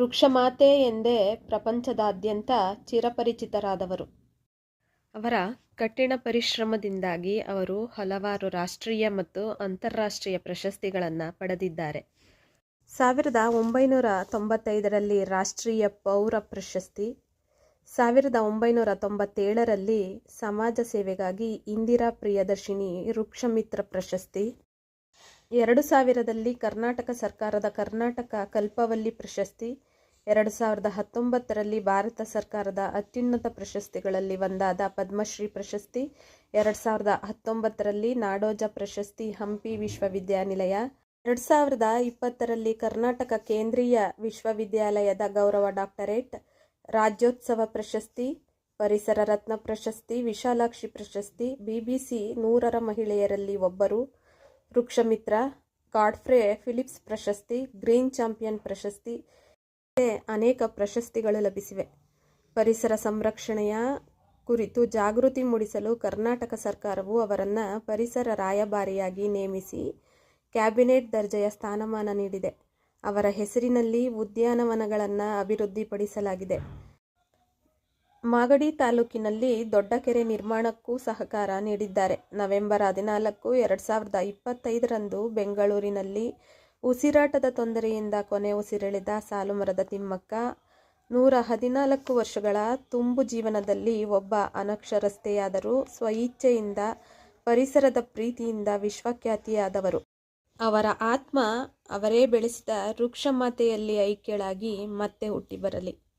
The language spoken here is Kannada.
ವೃಕ್ಷಮಾತೆ ಎಂದೇ ಪ್ರಪಂಚದಾದ್ಯಂತ ಚಿರಪರಿಚಿತರಾದವರು. ಅವರ ಕಠಿಣ ಪರಿಶ್ರಮದಿಂದಾಗಿ ಅವರು ಹಲವಾರು ರಾಷ್ಟ್ರೀಯ ಮತ್ತು ಅಂತಾರಾಷ್ಟ್ರೀಯ ಪ್ರಶಸ್ತಿಗಳನ್ನು ಪಡೆದಿದ್ದಾರೆ. ಸಾವಿರದ ಒಂಬೈನೂರ ತೊಂಬತ್ತೈದರಲ್ಲಿ ರಾಷ್ಟ್ರೀಯ ಪೌರ ಪ್ರಶಸ್ತಿ, ಸಾವಿರದ ಒಂಬೈನೂರ ತೊಂಬತ್ತೇಳರಲ್ಲಿ ಸಮಾಜ ಸೇವೆಗಾಗಿ ಇಂದಿರಾ ಪ್ರಿಯದರ್ಶಿನಿ ವೃಕ್ಷಮಿತ್ರ ಪ್ರಶಸ್ತಿ, ಎರಡು ಸಾವಿರದಲ್ಲಿ ಕರ್ನಾಟಕ ಸರ್ಕಾರದ ಕರ್ನಾಟಕ ಕಲ್ಪವಲ್ಲಿ ಪ್ರಶಸ್ತಿ ಎರಡು ಸಾವಿರದ ಹತ್ತೊಂಬತ್ತರಲ್ಲಿ ಭಾರತ ಸರ್ಕಾರದ ಅತ್ಯುನ್ನತ ಪ್ರಶಸ್ತಿಗಳಲ್ಲಿ ಒಂದಾದ ಪದ್ಮಶ್ರೀ ಪ್ರಶಸ್ತಿ, ಎರಡು ಸಾವಿರದ ಹತ್ತೊಂಬತ್ತರಲ್ಲಿ ನಾಡೋಜ ಪ್ರಶಸ್ತಿ, ಹಂಪಿ ವಿಶ್ವವಿದ್ಯಾನಿಲಯ, ಎರಡು ಸಾವಿರದ ಇಪ್ಪತ್ತರಲ್ಲಿ ಕರ್ನಾಟಕ ಕೇಂದ್ರೀಯ ವಿಶ್ವವಿದ್ಯಾಲಯದ ಗೌರವ ಡಾಕ್ಟರೇಟ್, ರಾಜ್ಯೋತ್ಸವ ಪ್ರಶಸ್ತಿ, ಪರಿಸರ ರತ್ನ ಪ್ರಶಸ್ತಿ, ವಿಶಾಲಾಕ್ಷಿ ಪ್ರಶಸ್ತಿ, ಬಿಬಿಸಿ ನೂರರ ಮಹಿಳೆಯರಲ್ಲಿ ಒಬ್ಬರು, ವೃಕ್ಷಮಿತ್ರ, ಗಾಡ್ಫ್ರೇ ಫಿಲಿಪ್ಸ್ ಪ್ರಶಸ್ತಿ, ಗ್ರೀನ್ ಚಾಂಪಿಯನ್ ಪ್ರಶಸ್ತಿ ಅನೇಕ ಪ್ರಶಸ್ತಿಗಳು ಲಭಿಸಿವೆ. ಪರಿಸರ ಸಂರಕ್ಷಣೆಯ ಕುರಿತು ಜಾಗೃತಿ ಮೂಡಿಸಲು ಕರ್ನಾಟಕ ಸರ್ಕಾರವು ಅವರನ್ನು ಪರಿಸರ ರಾಯಭಾರಿಯಾಗಿ ನೇಮಿಸಿ ಕ್ಯಾಬಿನೆಟ್ ದರ್ಜೆಯ ಸ್ಥಾನಮಾನ ನೀಡಿದೆ. ಅವರ ಹೆಸರಿನಲ್ಲಿ ಉದ್ಯಾನವನಗಳನ್ನು ಅಭಿವೃದ್ಧಿಪಡಿಸಲಾಗಿದೆ. ಮಾಗಡಿ ತಾಲೂಕಿನಲ್ಲಿ ದೊಡ್ಡ ಕೆರೆ ನಿರ್ಮಾಣಕ್ಕೂ ಸಹಕಾರ ನೀಡಿದ್ದಾರೆ. ನವೆಂಬರ್ ಹದಿನಾಲ್ಕು, ಎರಡು ಸಾವಿರದ ಇಪ್ಪತ್ತೈದರಂದು ಬೆಂಗಳೂರಿನಲ್ಲಿ ಉಸಿರಾಟದ ತೊಂದರೆಯಿಂದ ಕೊನೆ ಉಸಿರೆಳೆದ ಸಾಲುಮರದ ತಿಮ್ಮಕ್ಕ, ನೂರ ಹದಿನಾಲ್ಕು ವರ್ಷಗಳ ತುಂಬು ಜೀವನದಲ್ಲಿ ಒಬ್ಬ ಅನಕ್ಷರಸ್ಥೆಯಾದರೂ ಸ್ವಇಚ್ಛೆಯಿಂದ, ಪರಿಸರದ ಪ್ರೀತಿಯಿಂದ ವಿಶ್ವಖ್ಯಾತಿಯಾದವರು. ಅವರ ಆತ್ಮ ಅವರೇ ಬೆಳೆಸಿದ ವೃಕ್ಷಮಾತೆಯಲ್ಲಿ ಐಕ್ಯಳಾಗಿ ಮತ್ತೆ ಹುಟ್ಟಿ ಬರಲಿ